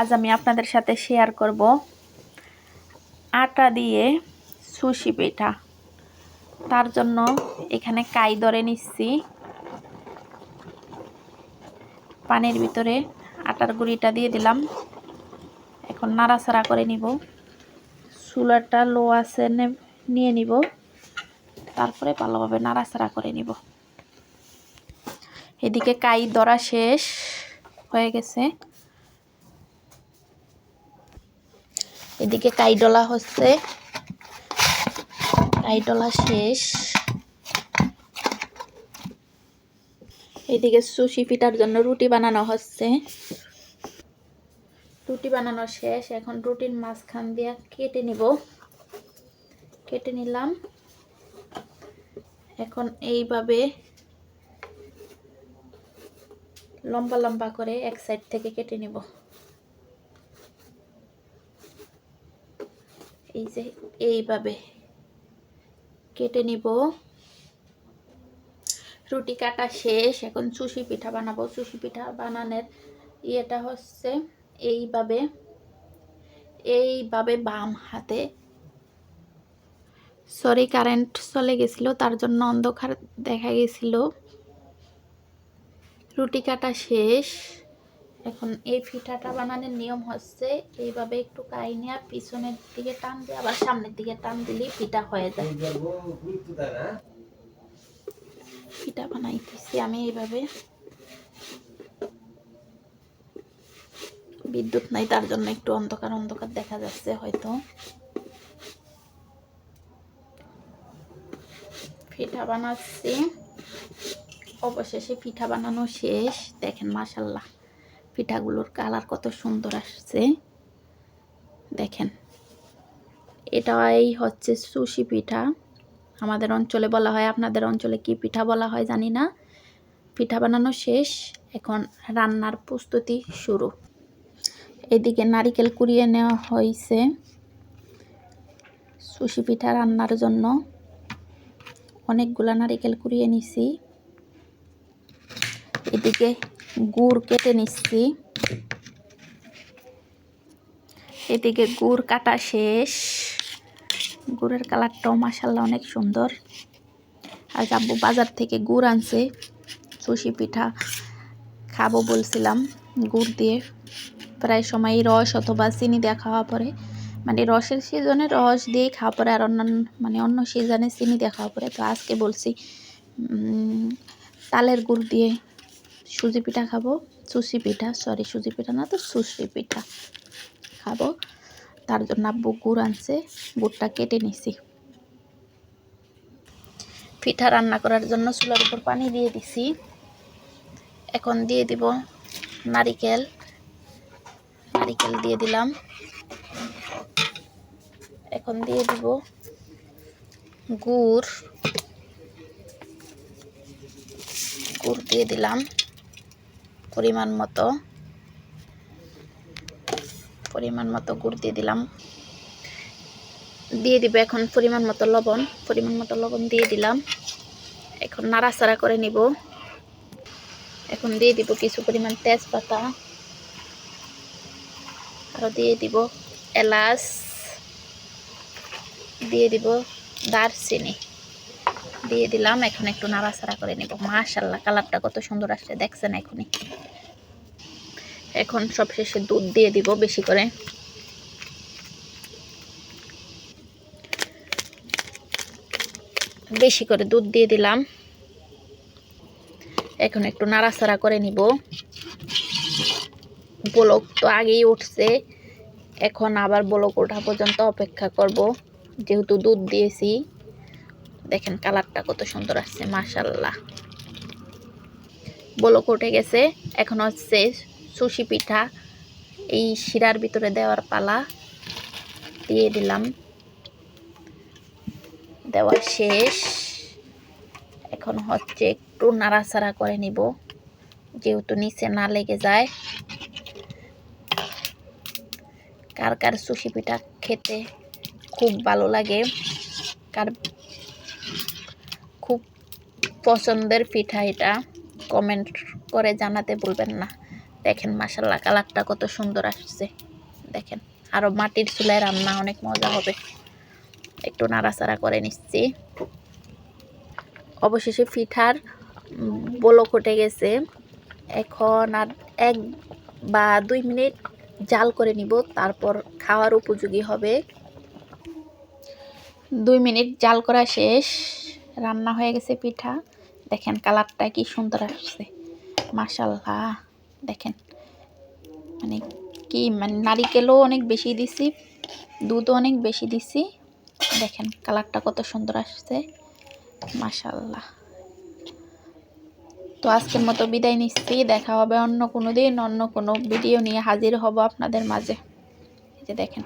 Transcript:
আজ আমি আপনাদের সাথে শেয়ার করব আটা দিয়ে সুশি পিঠা। তার জন্য এখানে কাই ধরে নিচ্ছি। পানির ভিতরে আটার গুঁড়িটা দিয়ে দিলাম। এখন নাড়াচাড়া করে নিব। চুলাটা লো আছে নিয়ে নিব। তারপরে ভালোভাবে নাড়াচাড়া করে নিব। এদিকে কাই ধরা শেষ হয়ে গেছে। এদিকে কাই ডলা হচ্ছে। কাই ডলা শেষ। এদিকে সুশি পিঠার জন্য রুটি বানানো হচ্ছে। রুটি বানানো শেষ। এখন রুটির মাঝখান দিয়ে কেটে নিব। কেটে নিলাম। এখন এইভাবে লম্বা লম্বা করে এক সাইড থেকে কেটে নিব। এই যে এইভাবে কেটে নিব। রুটি কাটা শেষ, এখন চুষি পিঠা বানাবো। চুষি পিঠা বানানোর ইয়েটা হচ্ছে এইভাবে এইভাবে বাম হাতে। সরি কারেন্ট চলে গেছিল, তার জন্য অন্ধকার দেখা গেছিল। রুটি কাটা শেষ। এখন এই পিঠাটা বানানোর নিয়ম হচ্ছে এইভাবে একটু কাই নিয়ে পিছনের দিকে টান দিয়ে আবার সামনের দিকে টান দিলেই পিঠা হয়ে যায়। পিঠা বানাইতেছি আমি এইভাবে। বিদ্যুৎ নাই, তার জন্য একটু অন্ধকার অন্ধকার দেখা যাচ্ছে হয়তো। পিঠা বানাচ্ছি। অবশেষে পিঠা বানানো শেষ। দেখেন মাসাল্লাহ পিঠাগুলোর কালার কত সুন্দর আসছে। দেখেন। এটাই হচ্ছে সুশি পিঠা। আমাদের অঞ্চলে বলা হয়, আপনাদের অঞ্চলে কি পিঠা বলা হয় জানি না। পিঠা বানানো শেষ, এখন রান্নার প্রস্তুতি শুরু। এদিকে নারিকেল কুড়িয়ে নেওয়া হয়েছে সুশি পিঠা রান্নার জন্য। অনেকগুলা নারিকেল কুড়িয়ে নিছি। এদিকে গুড় কেটে নিচ্ছি। এদিকে গুড় কাটা শেষ। গুড়ের কালারটাও মাসাল্লাহ অনেক সুন্দর। আজ আব্বু বাজার থেকে গুড় আনছে। সুশি পিঠা খাব বলছিলাম গুড় দিয়ে। প্রায় সময় রস অথবা চিনি দিয়ে খাওয়া পরে। মানে রসের সিজনে রস দিয়ে খাওয়া পরে আর অন্যান্য মানে অন্য সিজনে চিনি দিয়ে খাওয়া পরে। তো আজকে বলছি তালের গুড় দিয়ে সুজি পিঠা খাব। সুশি পিঠা সরি সুজি পিঠা না তো সুশি পিঠা খাব। তার জন্য আব্বু গুড় আনছে, গুড়টা কেটে নিছি। পিঠা রান্না করার জন্য চুলার উপর পানি দিয়ে দিছি। এখন দিয়ে দিব নারিকেল। নারিকেল দিয়ে দিলাম। এখন দিয়ে দিব গুড়। গুড় দিয়ে দিলাম। পরিমাণ মতো পরিমাণ মতো গুড় দিয়ে দিলাম। দিয়ে দিব এখন পরিমাণ মতো লবণ, পরিমাণ মতো লবণ দিয়ে দিলাম। এখন নাড়াচাড়া করে নিব। এখন দিয়ে দিব কিছু পরিমাণ তেজপাতা। আরও দিয়ে দিব এলাচ। দিয়ে দিব দারচিনি। দিয়ে দিলাম। এখন একটু নাড়াচাড়া করে নিব। মাশাল্লাহ কালারটা কত সুন্দর আসছে, দেখছেন এখনই? এখন সবশেষে দুধ দিয়ে দিব বেশি করে। বেশি করে দুধ দিয়ে দিলাম। এখন একটু নাড়াচাড়া করে নিব। বলক তো আগেই উঠছে। এখন আবার বলক ওঠা পর্যন্ত অপেক্ষা করব। যেহেতু দুধ দিয়েছি। দেখেন কালারটা কত সুন্দর আসছে মাশাল্লাহ বলক উঠে গেছে, এখন হচ্ছে সুশি পিঠা। এই শিরার ভিতরে দেওয়ার পালা দিয়ে দিলাম। দেওয়া শেষ। এখন হচ্ছে একটু নাড়াচাড়া করে নিব, যেহেতু নিচে না লেগে যায়। কার কার সুশি পিঠা খেতে খুব ভালো লাগে, কার পছন্দের পিঠা এটা। কমেন্ট করে জানাতে ভুলবেন না। দেখেন মাসাল্লাহ কালারটা কত সুন্দর আসছে। দেখেন আরও মাটির চুলায় রান্না অনেক মজা হবে। একটু নাড়াচাড়া করে নিচ্ছি। অবশেষে পিঠার বলক উঠে গেছে। এখন আর এক বা দুই মিনিট জাল করে নিব, তারপর খাওয়ার উপযোগী হবে। দুই মিনিট জাল করা শেষ। রান্না হয়ে গেছে পিঠা। দেখেন কালারটা কি সুন্দর আসছে। মাশাল্লাহ দেখেন। মানে কি মানে নারিকেলও অনেক বেশি দিছি, দুধও অনেক বেশি দিছি। দেখেন কালারটা কত সুন্দর আসছে মাশাল্লাহ তো আজকের মতো বিদায় নিচ্ছি, দেখা হবে অন্য কোনো দিন, অন্য কোনো ভিডিও নিয়ে হাজির হব আপনাদের মাঝে। এই যে দেখেন।